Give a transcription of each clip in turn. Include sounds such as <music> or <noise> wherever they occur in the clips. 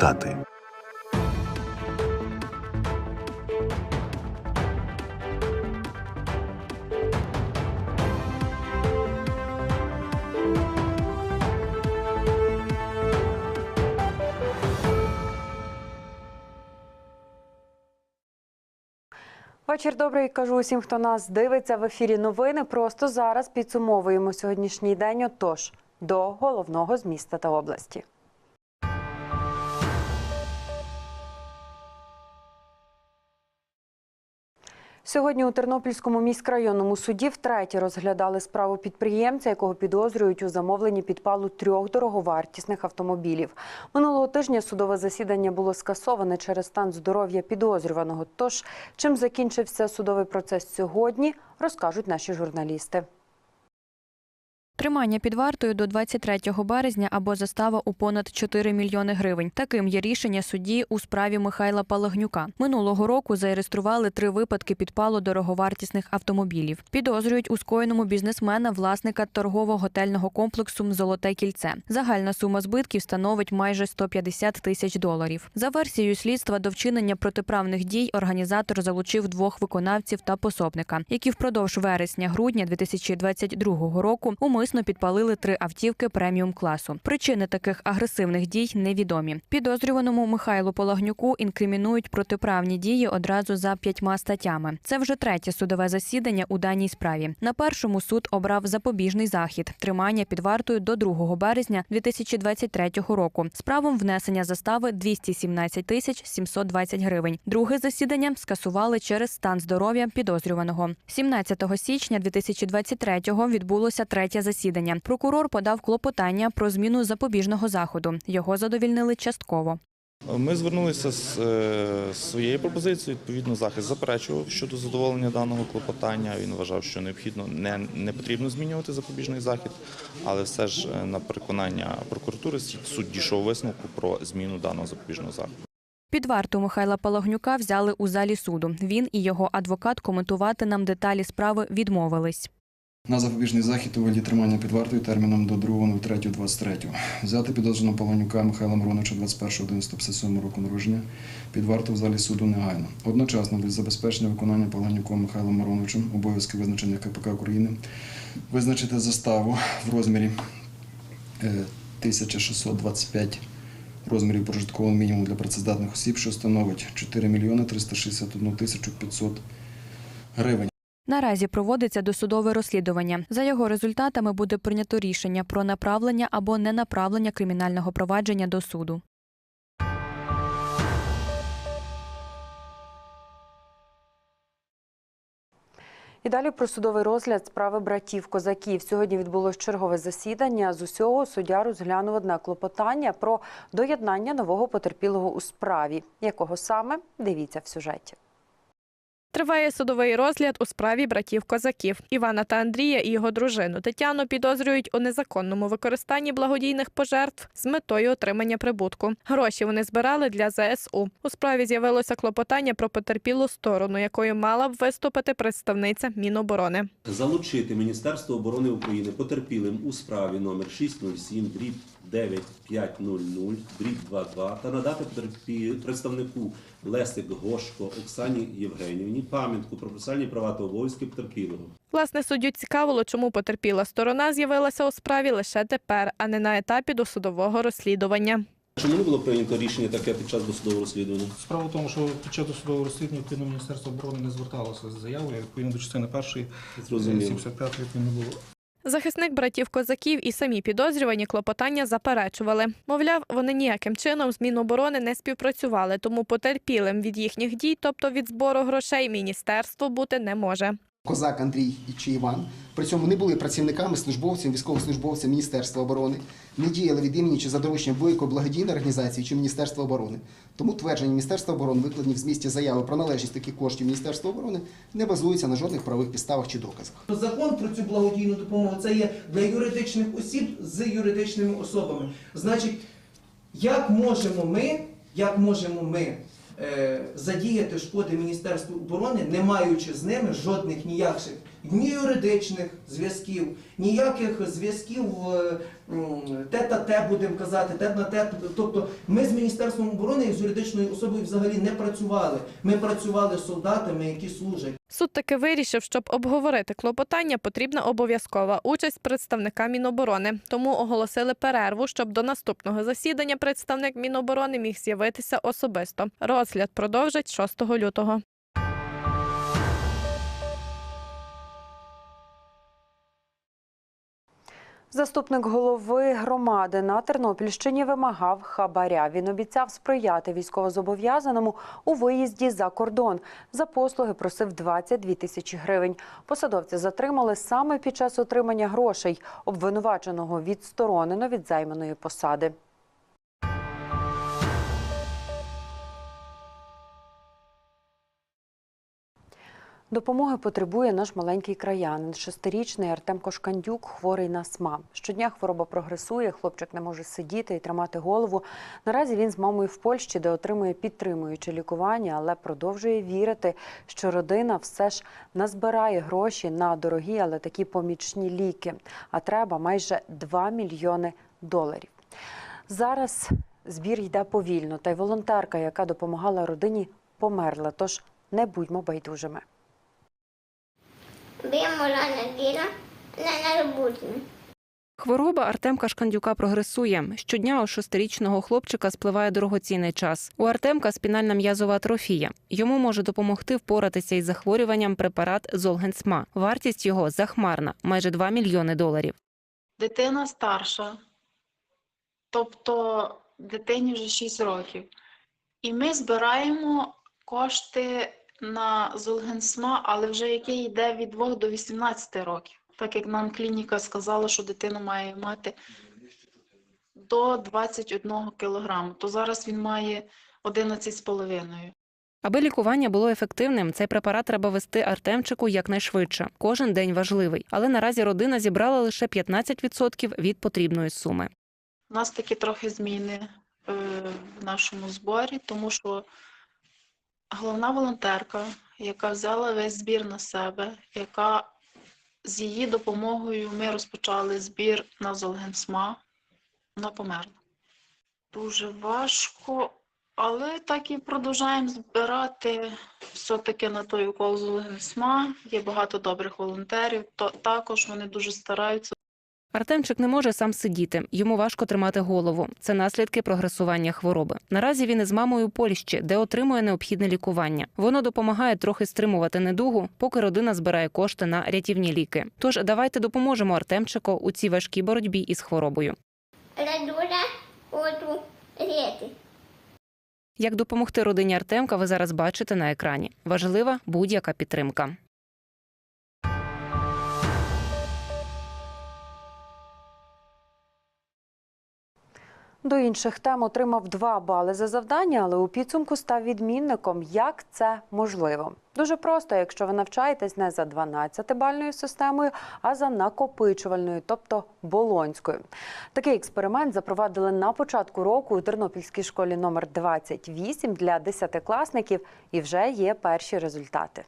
результати. Вечір добрий. Кажу усім, хто нас дивиться в ефірі. Новини просто зараз підсумовуємо сьогоднішній день. Отож, до головного з міста та області. Сьогодні у Тернопільському міськрайонному суді втретє розглядали справу підприємця, якого підозрюють у замовленні підпалу трьох дороговартісних автомобілів. Минулого тижня судове засідання було скасоване через стан здоров'я підозрюваного. Тож, чим закінчився судовий процес сьогодні, розкажуть наші журналісти. Тримання під вартою до 23 березня або застава у понад 4 мільйони гривень. Таким є рішення судді у справі Михайла Палагнюка. Минулого року зареєстрували три випадки підпалу дороговартісних автомобілів. Підозрюють у скоєному бізнесмена власника торгово-готельного комплексу Золоте кільце. Загальна сума збитків становить майже 150 тисяч доларів. За версією слідства до вчинення протиправних дій організатор залучив двох виконавців та пособника, які впродовж вересня-грудня 2022 року умисно підпалили три автівки преміум класу. Причини таких агресивних дій невідомі. Підозрюваному Михайлу Полагнюку інкримінують протиправні дії одразу за п'ятьма статтями. Це вже третє судове засідання у даній справі. На першому суд обрав запобіжний захід тримання під вартою до 2 березня 2023 року з правом внесення застави 217 тисяч 720 гривень. Друге засідання скасували через стан здоров'я підозрюваного. 17 січня 2023-го відбулося третє засідання. Прокурор подав клопотання про зміну запобіжного заходу. Його задовільнили частково. Ми звернулися з е, своєю пропозицією. Відповідно, захист заперечував щодо задоволення даного клопотання. Він вважав, що необхідно не, не потрібно змінювати запобіжний захід, але все ж е, на переконання прокуратури суд дійшов висновку про зміну даного запобіжного заходу. Під варту Михайла Палагнюка взяли у залі суду. Він і його адвокат коментувати нам деталі справи відмовились. На запобіжний захід у вигляді тримання під вартою терміном до 2.03.23. Взяти підозрюваного Павлонюка Михайла Мироновича 21.11.57 року народження під варту в залі суду негайно. Одночасно для забезпечення виконання Павлонюком Михайлом Мироновичем обов'язки визначення КПК України визначити заставу в розмірі е, 1625 розмірів прожиткового мінімуму для працездатних осіб, що становить 4 мільйони 361 тисячу 500 гривень. Наразі проводиться досудове розслідування. За його результатами буде прийнято рішення про направлення або ненаправлення кримінального провадження до суду. І далі про судовий розгляд справи братів козаків. Сьогодні відбулось чергове засідання. З усього суддя розглянув одне клопотання про доєднання нового потерпілого у справі. Якого саме дивіться в сюжеті. Триває судовий розгляд у справі братів козаків. Івана та Андрія і його дружину Тетяну підозрюють у незаконному використанні благодійних пожертв з метою отримання прибутку. Гроші вони збирали для ЗСУ. У справі з'явилося клопотання про потерпілу сторону, якою мала б виступити представниця Міноборони. залучити Міністерство оборони України потерпілим у справі номер 607 дріб 9500 дріб 22 та надати представнику Лесик Гошко Оксані Євгенівні пам'ятку про процесуальні права та обов'язки потерпілого. Власне, суддю цікавило, чому потерпіла сторона з'явилася у справі лише тепер, а не на етапі досудового розслідування. Чому не було прийнято рішення таке під час досудового розслідування? Справа в тому, що під час досудового розслідування відповідно Міністерство оборони не зверталося з заявою. Відповідно до частини першої Зрозуміло. 75 відповідно не було. Захисник братів козаків і самі підозрювані клопотання заперечували. Мовляв, вони ніяким чином з Міноборони не співпрацювали, тому потерпілим від їхніх дій, тобто від збору грошей, міністерство бути не може. Козак Андрій чи Іван. При цьому не були працівниками, службовцями, військовослужбовцями Міністерства оборони, не діяли від імені чи за дорученням будь-якої благодійної організації чи Міністерства оборони. Тому твердження Міністерства оборони, викладені в змісті заяви про належність таких коштів Міністерства оборони, не базуються на жодних правових підставах чи доказах. Закон про цю благодійну допомогу це є для юридичних осіб з юридичними особами. Значить, як можемо ми, як можемо ми задіяти шкоди Міністерству оборони, не маючи з ними жодних ніяких ні юридичних зв'язків, ніяких зв'язків е, м, тет-а-те, будемо казати, тет на тет. Тобто ми з Міністерством оборони як з юридичною особою взагалі не працювали. Ми працювали з солдатами, які служать. Суд таки вирішив, щоб обговорити клопотання, потрібна обов'язкова участь представника Міноборони. Тому оголосили перерву, щоб до наступного засідання представник Міноборони міг з'явитися особисто. Розгляд продовжать 6 лютого. Заступник голови громади на Тернопільщині вимагав хабаря. Він обіцяв сприяти військовозобов'язаному у виїзді за кордон. За послуги просив 22 тисячі гривень. Посадовця затримали саме під час отримання грошей. Обвинуваченого відсторонено від займаної посади. Допомоги потребує наш маленький краянин. Шестирічний Артем Кошкандюк хворий на СМА. Щодня хвороба прогресує, хлопчик не може сидіти і тримати голову. Наразі він з мамою в Польщі, де отримує підтримуюче лікування, але продовжує вірити, що родина все ж назбирає гроші на дорогі, але такі помічні ліки. А треба майже 2 мільйони доларів. Зараз збір йде повільно, та й волонтерка, яка допомагала родині, померла. Тож не будьмо байдужими. Виємо рано діла не на роботі. Хвороба Артемка Шкандюка прогресує. Щодня у шестирічного хлопчика спливає дорогоцінний час. У Артемка спінальна м'язова атрофія. Йому може допомогти впоратися із захворюванням препарат Золгенсма. Вартість його захмарна майже 2 мільйони доларів. Дитина старша, тобто дитині вже 6 років. І ми збираємо кошти на Золгенсма, але вже який йде від 2 до 18 років. Так як нам клініка сказала, що дитина має мати до 21 кілограму, то зараз він має 11,5. Аби лікування було ефективним, цей препарат треба вести Артемчику якнайшвидше. Кожен день важливий, але наразі родина зібрала лише 15% від потрібної суми. У нас такі трохи зміни е, в нашому зборі, тому що головна волонтерка, яка взяла весь збір на себе, яка з її допомогою ми розпочали збір на Золгенсма, вона померла. Дуже важко, але так і продовжуємо збирати все-таки на той укол Золгенсма. Є багато добрих волонтерів, то також вони дуже стараються. Артемчик не може сам сидіти, йому важко тримати голову. Це наслідки прогресування хвороби. Наразі він із мамою у Польщі, де отримує необхідне лікування. Воно допомагає трохи стримувати недугу, поки родина збирає кошти на рятівні ліки. Тож давайте допоможемо Артемчику у цій важкій боротьбі із хворобою. Як допомогти родині Артемка, ви зараз бачите на екрані. Важлива будь-яка підтримка. До інших тем отримав 2 бали за завдання, але у підсумку став відмінником. Як це можливо? Дуже просто, якщо ви навчаєтесь не за 12-бальною системою, а за накопичувальною, тобто болонською. Такий експеримент запровадили на початку року у Тернопільській школі номер 28 для десятикласників, і вже є перші результати.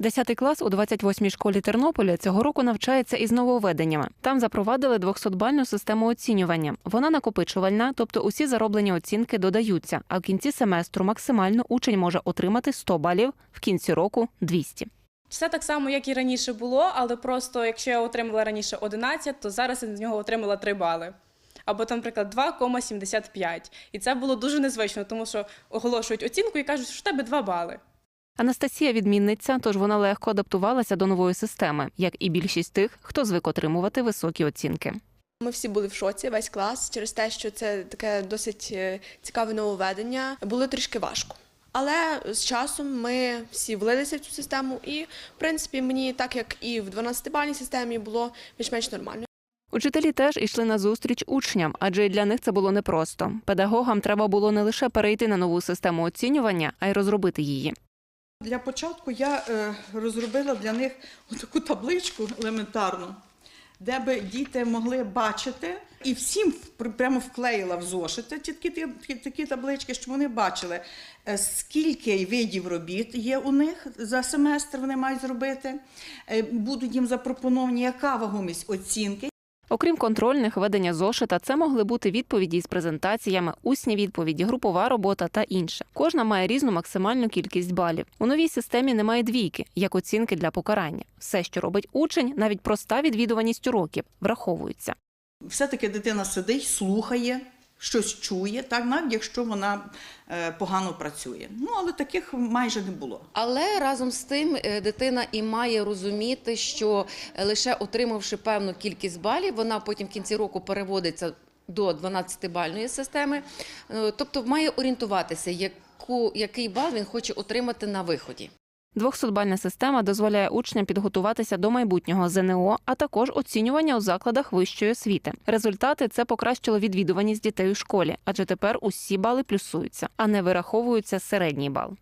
Десятий клас у 28-й школі Тернополя цього року навчається із нововведеннями. Там запровадили 200-бальну систему оцінювання. Вона накопичувальна, тобто усі зароблені оцінки додаються. А в кінці семестру максимально учень може отримати 100 балів, в кінці року 200. Все так само, як і раніше було, але просто якщо я отримала раніше 11, то зараз я з нього отримала 3 бали. Або, там, наприклад, 2,75. І це було дуже незвично, тому що оголошують оцінку і кажуть, що в тебе 2 бали. Анастасія відмінниця, тож вона легко адаптувалася до нової системи, як і більшість тих, хто звик отримувати високі оцінки. Ми всі були в шоці, весь клас, через те, що це таке досить е, цікаве нововведення. Було трішки важко. Але з часом ми всі влилися в цю систему, і в принципі мені, так як і в 12-бальній системі, було більш-менш нормально. Учителі теж йшли на зустріч учням, адже і для них це було непросто. Педагогам треба було не лише перейти на нову систему оцінювання, а й розробити її. Для початку я е, розробила для них таку табличку елементарну, де би діти могли бачити, і всім прямо вклеїла в зошити такі, такі таблички, щоб вони бачили, е, скільки видів робіт є у них за семестр, вони мають зробити. Е, Будуть їм запропоновані, яка вагомість оцінки. Окрім контрольних ведення зошита, це могли бути відповіді із презентаціями, усні відповіді, групова робота та інше. Кожна має різну максимальну кількість балів. У новій системі немає двійки, як оцінки для покарання. Все, що робить учень, навіть проста відвідуваність уроків, враховується. Все-таки дитина сидить, слухає, щось чує, так, навіть якщо вона е, погано працює. Ну, але таких майже не було. Але разом з тим е, дитина і має розуміти, що е, лише отримавши певну кількість балів, вона потім в кінці року переводиться до 12-бальної системи, тобто має орієнтуватися, яку, який бал він хоче отримати на виході. 200-бальна система дозволяє учням підготуватися до майбутнього ЗНО, а також оцінювання у закладах вищої освіти. Результати це покращило відвідуваність дітей у школі, адже тепер усі бали плюсуються, а не вираховуються середній бал.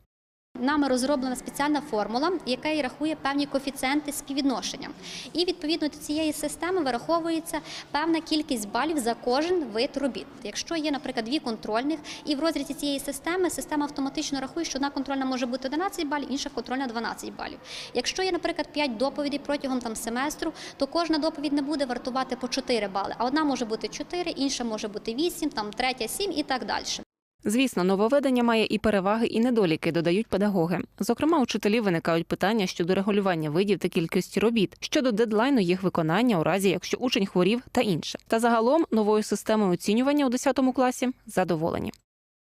Нами розроблена спеціальна формула, яка рахує певні коефіцієнти співвідношення. І відповідно до цієї системи вираховується певна кількість балів за кожен вид робіт. Якщо є, наприклад, дві контрольних, і в розрізі цієї системи система автоматично рахує, що одна контрольна може бути 11 балів, інша контрольна 12 балів. Якщо є, наприклад, 5 доповідей протягом там семестру, то кожна доповідь не буде вартувати по 4 бали, а одна може бути 4, інша може бути 8, там третя 7 і так далі. Звісно, нововведення має і переваги, і недоліки, додають педагоги. Зокрема, учителі виникають питання щодо регулювання видів та кількості робіт, щодо дедлайну їх виконання у разі, якщо учень хворів та інше. Та загалом новою системою оцінювання у 10 класі задоволені.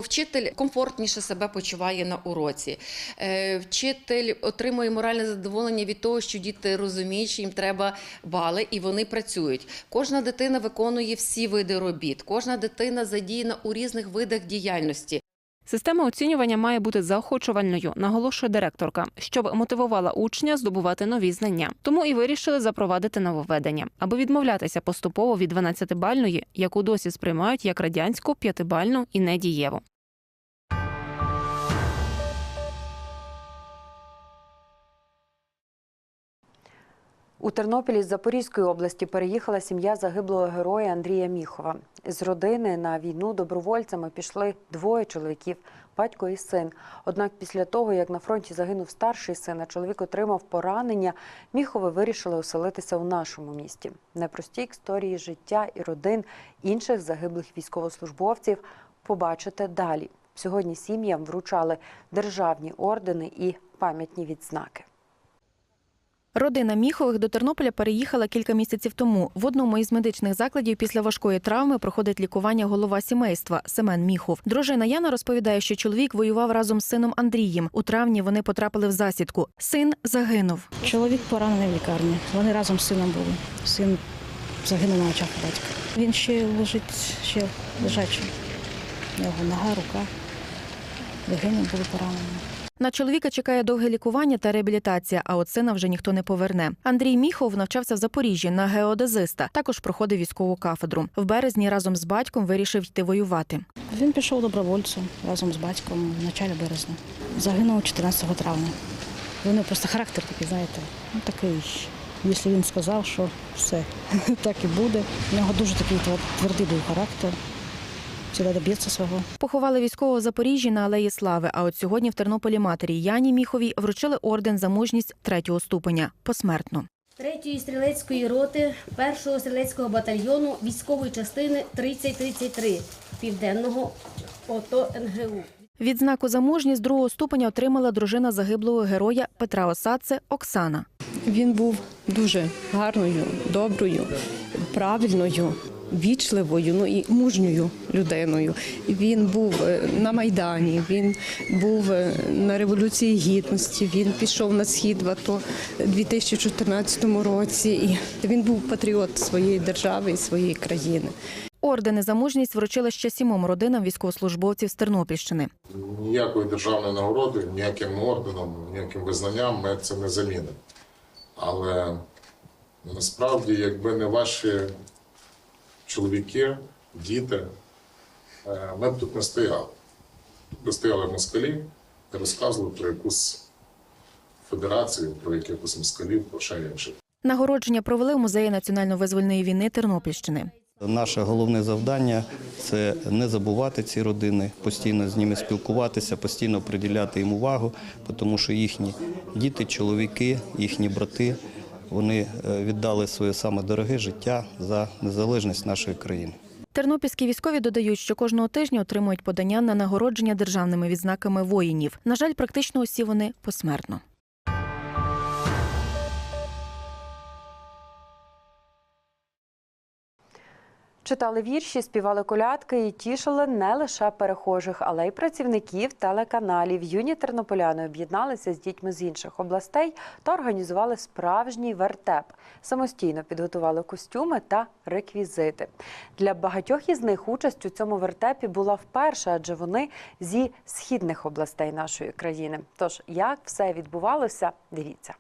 Вчитель комфортніше себе почуває на уроці. Е, Вчитель отримує моральне задоволення від того, що діти розуміють, що їм треба бали, і вони працюють. Кожна дитина виконує всі види робіт, кожна дитина задіяна у різних видах діяльності. Система оцінювання має бути заохочувальною, наголошує директорка, щоб мотивувала учня здобувати нові знання. Тому і вирішили запровадити нововведення, аби відмовлятися поступово від 12-бальної, яку досі сприймають як радянську, п'ятибальну і недієву. У Тернопілі з Запорізької області переїхала сім'я загиблого героя Андрія Міхова. З родини на війну добровольцями пішли двоє чоловіків, батько і син. Однак після того, як на фронті загинув старший син, а чоловік отримав поранення, Міхови вирішили оселитися у нашому місті. Непрості історії життя і родин інших загиблих військовослужбовців побачите далі. Сьогодні сім'ям вручали державні ордени і пам'ятні відзнаки. Родина Міхових до Тернополя переїхала кілька місяців тому. В одному із медичних закладів після важкої травми проходить лікування голова сімейства Семен Міхов. Дружина Яна розповідає, що чоловік воював разом з сином Андрієм. У травні вони потрапили в засідку. Син загинув. Чоловік поранений в лікарні. Вони разом з сином були. Син загинув на очах батька. Він ще лежить, ще лежачий. У нього нога, рука. Легені були поранені. На чоловіка чекає довге лікування та реабілітація, а от сина вже ніхто не поверне. Андрій Міхов навчався в Запоріжжі на геодезиста. Також проходив військову кафедру. В березні разом з батьком вирішив йти воювати. Він пішов добровольцем разом з батьком в началі березня. Загинув 14 травня. Вони просто характер такий, знаєте, ну такий. Якщо він сказав, що все <laughs> так і буде. У нього дуже такий твердий був характер. Всегда доб'ється свого. Поховали військового в Запоріжжі на Алеї Слави. А от сьогодні в Тернополі матері Яні Міховій вручили орден за мужність третього ступеня посмертно. Третьої стрілецької роти першого стрілецького батальйону військової частини 3033 Південного ОТО НГУ. Відзнаку за мужність другого ступеня отримала дружина загиблого героя Петра Осадце Оксана. Він був дуже гарною, доброю, правильною, вічливою, ну і мужньою людиною. Він був е, на Майдані, він був е, на Революції Гідності, він пішов на схід в АТО у 2014 році. І він був патріот своєї держави і своєї країни. Ордени за мужність вручили ще сімом родинам військовослужбовців з Тернопільщини. ніякої державної нагороди, ніяким орденом, ніяким визнанням ми це не замінимо. Але насправді, якби не ваші чоловіки, діти, е, ми б тут не стояли. Тут би стояли москалі і розказували про якусь федерацію, про якихось москалів, про ще інше. Нагородження провели у музеї національно-визвольної війни Тернопільщини. Наше головне завдання це не забувати ці родини, постійно з ними спілкуватися, постійно приділяти їм увагу, тому що їхні діти, чоловіки, їхні брати вони е, віддали своє саме дороге життя за незалежність нашої країни. Тернопільські військові додають, що кожного тижня отримують подання на нагородження державними відзнаками воїнів. На жаль, практично усі вони посмертно. Читали вірші, співали колядки і тішили не лише перехожих, але й працівників телеканалів. Юні тернополяни об'єдналися з дітьми з інших областей та організували справжній вертеп. Самостійно підготували костюми та реквізити. Для багатьох із них участь у цьому вертепі була вперше, адже вони зі східних областей нашої країни. Тож як все відбувалося, дивіться.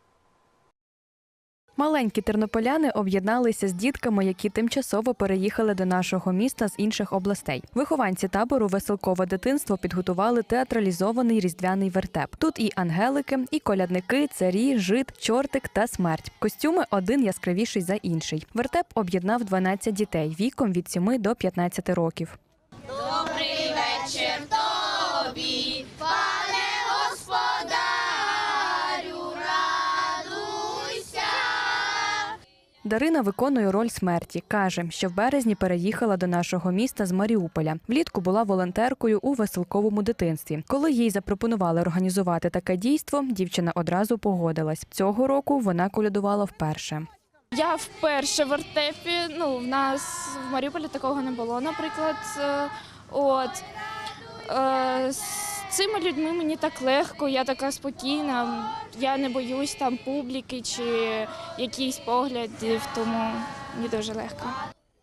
Маленькі тернополяни об'єдналися з дітками, які тимчасово переїхали до нашого міста з інших областей. Вихованці табору Веселкове дитинство підготували театралізований різдвяний вертеп. Тут і ангелики, і колядники, царі, жит, чортик та смерть. Костюми один яскравіший за інший. Вертеп об'єднав 12 дітей віком від 7 до 15 років. Дарина виконує роль смерті. каже, що в березні переїхала до нашого міста з Маріуполя. Влітку була волонтеркою у веселковому дитинстві. Коли їй запропонували організувати таке дійство, дівчина одразу погодилась. Цього року вона колядувала вперше. Я вперше в вертепі. Ну, в нас в Маріуполі такого не було, наприклад. Е, От е, цими людьми мені так легко, я така спокійна. Я не боюсь там публіки чи якісь поглядів, тому мені дуже легко.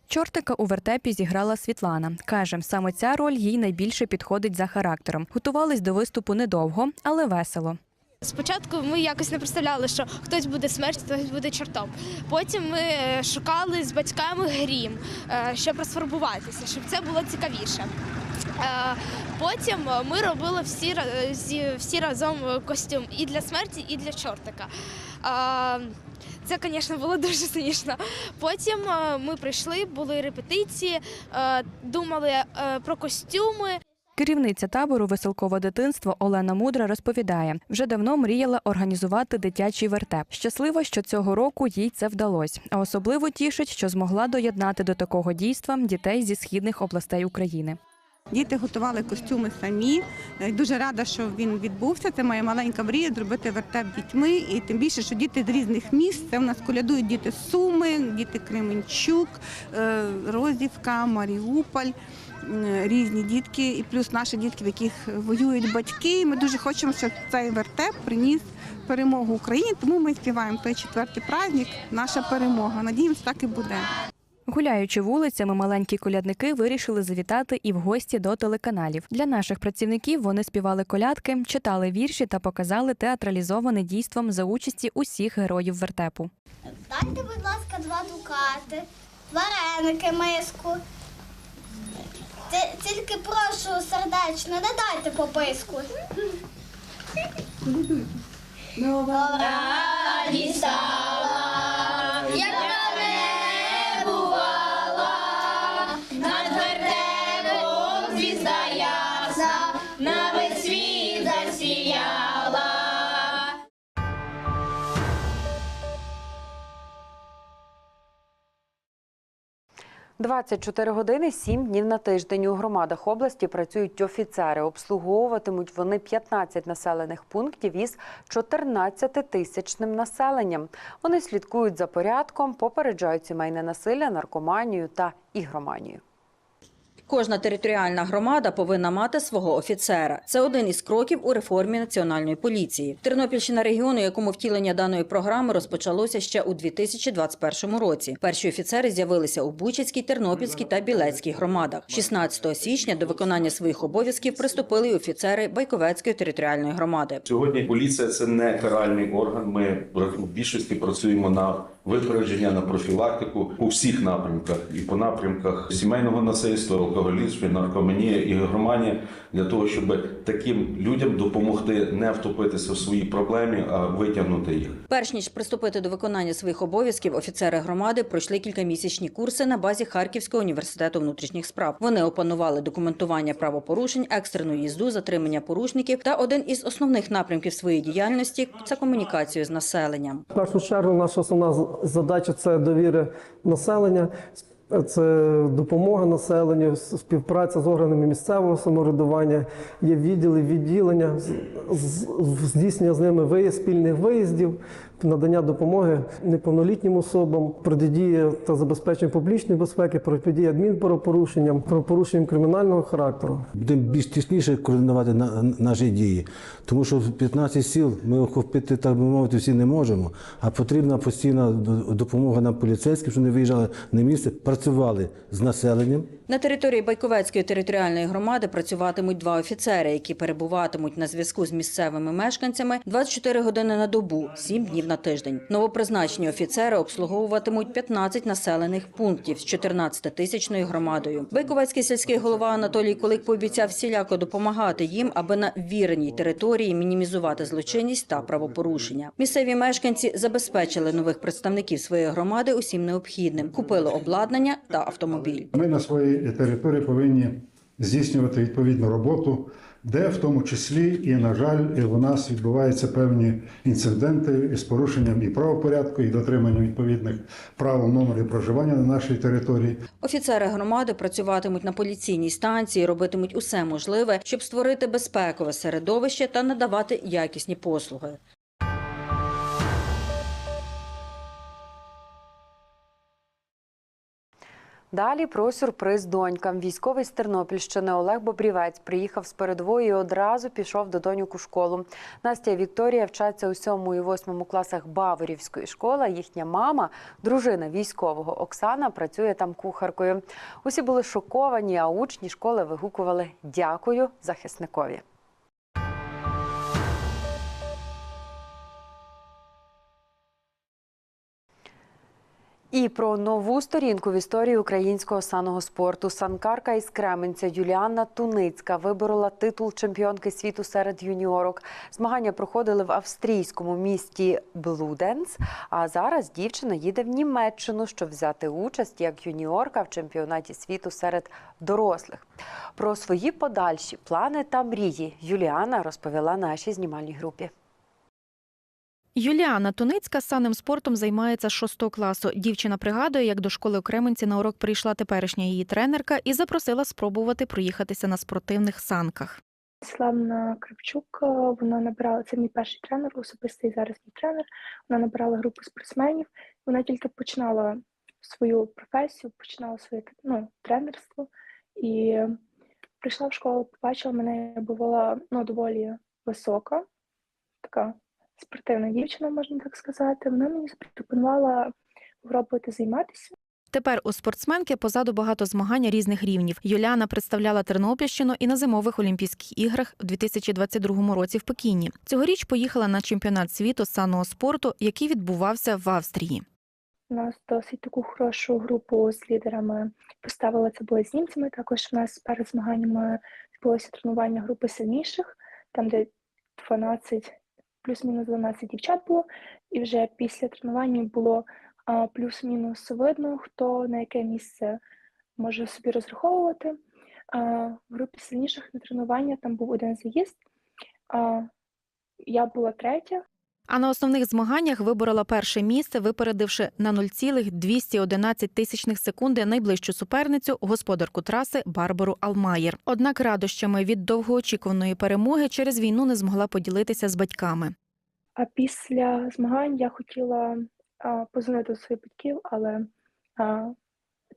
Чортика у вертепі зіграла Світлана. Каже, саме ця роль їй найбільше підходить за характером. Готувались до виступу недовго, але весело. Спочатку ми якось не представляли, що хтось буде смерть, хтось буде чортом. Потім ми е, шукали з батьками грім, е, щоб розфарбуватися, щоб це було цікавіше. Е, Потім ми робили всі, всі разом костюм і для смерті, і для чортика. Це, звісно, було <laughs> дуже смішно. Потім ми прийшли, були репетиції, думали про костюми. Керівниця табору Веселкове дитинство Олена Мудра розповідає, вже давно мріяла організувати дитячий вертеп. Щаслива, що цього року їй це вдалося. А особливо тішить, що змогла доєднати до такого дійства дітей зі східних областей України. Діти готували костюми самі. Е, Дуже рада, що він відбувся. Це моя маленька мрія зробити вертеп дітьми. І тим більше, що діти з різних міст. Це в нас колядують діти Суми, діти Кременчук, е, Розівка, Маріуполь. Різні дітки, і плюс наші дітки, в яких воюють батьки. Ми дуже хочемо, щоб цей вертеп приніс перемогу Україні. Тому ми співаємо той четвертий праздник, наша перемога. Надіємося, так і буде. Гуляючи вулицями, маленькі колядники вирішили завітати і в гості до телеканалів. Для наших працівників вони співали колядки, читали вірші та показали театралізоване дійством за участі усіх героїв вертепу. Дайте, будь ласка, два дукати, вареники, миску. Ті- Тільки прошу сердечно, не дайте пописку. Раді 24 години 7 днів на тиждень у громадах області працюють офіцери. Обслуговуватимуть вони 15 населених пунктів із 14-тисячним населенням. Вони слідкують за порядком, попереджають сімейне насилля, наркоманію та ігроманію. Кожна територіальна громада повинна мати свого офіцера. Це один із кроків у реформі національної поліції. Тернопільщина регіону, якому втілення даної програми розпочалося ще у 2021 році. Перші офіцери з'явилися у Бучацькій, Тернопільській та Білецькій громадах. 16 січня до виконання своїх обов'язків приступили й офіцери Байковецької територіальної громади. Сьогодні поліція це не каральний орган. Ми в більшості працюємо на випередження, на профілактику у всіх напрямках і по напрямках сімейного насильства, алкоголізму, наркоманія і громанія для того, щоб таким людям допомогти не втопитися в своїй проблемі, а витягнути їх. Перш ніж приступити до виконання своїх обов'язків, офіцери громади пройшли кількамісячні курси на базі Харківського університету внутрішніх справ. Вони опанували документування правопорушень, екстрену їзду, затримання порушників та один із основних напрямків своєї діяльності це комунікацію з населенням. В першу чергу наша основна з- задача це довіра населення, це допомога населенню, співпраця з органами місцевого самоврядування, є відділи, відділення, здійснення з ними спільних виїздів, надання допомоги неповнолітнім особам, протидія та забезпечення публічної безпеки, протидія адмінправопорушенням, правопорушенням кримінального характеру. Будемо більш тісніше координувати на, наші дії, тому що в 15 сіл ми охопити, так би мовити, всі не можемо. А потрібна постійна допомога нам поліцейським, щоб вони виїжджали на місце, працювали з населенням. На території Байковецької територіальної громади працюватимуть два офіцери, які перебуватимуть на зв'язку з місцевими мешканцями 24 години на добу, 7 днів на тиждень. Новопризначені офіцери обслуговуватимуть 15 населених пунктів з 14-тисячною громадою. Байковецький сільський голова Анатолій Колик пообіцяв всіляко допомагати їм, аби на віреній території мінімізувати злочинність та правопорушення. Місцеві мешканці забезпечили нових представників своєї громади усім необхідним, купили обладнання та автомобіль. Ми на своїй території повинні здійснювати відповідну роботу, де в тому числі і, на жаль, і у нас відбуваються певні інциденти із порушенням і правопорядку, і дотриманням відповідних правил номерів проживання на нашій території. Офіцери громади працюватимуть на поліційній станції, робитимуть усе можливе, щоб створити безпекове середовище та надавати якісні послуги. Далі про сюрприз донькам. Військовий з Тернопільщини Олег Бобрівець приїхав з передової і одразу пішов до доньок у школу. Настя і Вікторія вчаться у 7 і 8 класах Баворівської школи. Їхня мама, дружина військового Оксана, працює там кухаркою. Усі були шоковані, а учні школи вигукували Дякую захисникові. І про нову сторінку в історії українського санного спорту. Санкарка із Кременця Юліанна Туницька виборола титул чемпіонки світу серед юніорок. Змагання проходили в австрійському місті Блуденс. А зараз дівчина їде в Німеччину, щоб взяти участь як юніорка в чемпіонаті світу серед дорослих. Про свої подальші плани та мрії Юліана розповіла нашій знімальній групі. Юліана Туницька санним спортом займається з 6 класу. Дівчина пригадує, як до школи у Кременці на урок прийшла теперішня її тренерка і запросила спробувати проїхатися на спортивних санках. Славна Кравчук, е, вона набрала це мій перший тренер, особистий зараз мій тренер. Вона набрала групу спортсменів. Вона тільки починала свою професію, починала своє ну, тренерство і прийшла в школу, побачила мене, я була ну, доволі висока, така спортивна дівчина, можна так сказати. Вона мені запропонувала спробувати займатися. Тепер у спортсменки позаду багато змагань різних рівнів. Юліана представляла Тернопільщину і на зимових Олімпійських іграх в 2022 році в Пекіні. Цьогоріч поїхала на чемпіонат світу з санного спорту, який відбувався в Австрії. У нас досить таку хорошу групу з лідерами поставили це були з німцями. Також у нас перед змаганнями відбулося тренування групи сильніших, там де 12, плюс-мінус 12 дівчат було. І вже після тренування було плюс-мінус видно, хто на яке місце може собі розраховувати. В групі сильніших на тренування там був один заїзд. Я була третя. А на основних змаганнях виборола перше місце, випередивши на 0,211 тисячних секунди найближчу суперницю, господарку траси Барбару Алмаєр. Однак радощами від довгоочікуваної перемоги через війну не змогла поділитися з батьками. А після змагань я хотіла позвонити своїх батьків, але а,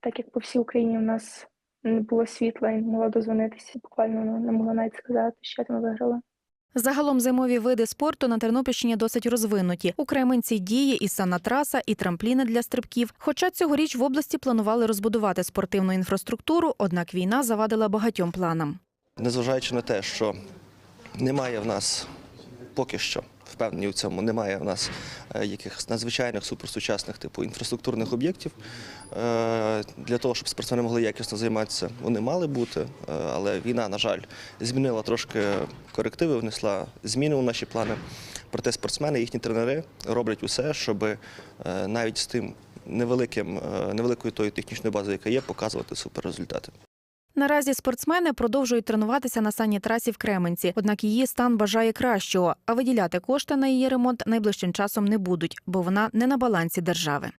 так як по всій Україні у нас не було світла і не могла дозвонитися, буквально не могла навіть сказати, що я там виграла. Загалом зимові види спорту на Тернопільщині досить розвинуті. У Кременці діє і санатраса, і трампліни для стрибків. Хоча цьогоріч в області планували розбудувати спортивну інфраструктуру, однак війна завадила багатьом планам. Незважаючи на те, що немає в нас поки що впевнені в цьому. Немає у нас е, якихось надзвичайних суперсучасних типу інфраструктурних об'єктів. Е, Для того, щоб спортсмени могли якісно займатися, вони мали бути, е, але війна, на жаль, змінила трошки корективи, внесла зміни у наші плани. Проте спортсмени, їхні тренери роблять усе, щоб навіть з тим невеликим, невеликою тою технічною базою, яка є, показувати суперрезультати. Наразі спортсмени продовжують тренуватися на санній трасі в Кременці, однак її стан бажає кращого, а виділяти кошти на її ремонт найближчим часом не будуть, бо вона не на балансі держави.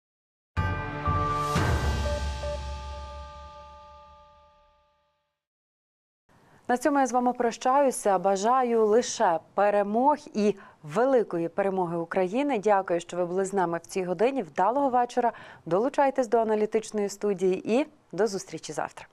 На цьому я з вами прощаюся. Бажаю лише перемог і великої перемоги України. Дякую, що ви були з нами в цій годині. Вдалого вечора. Долучайтесь до аналітичної студії і до зустрічі завтра.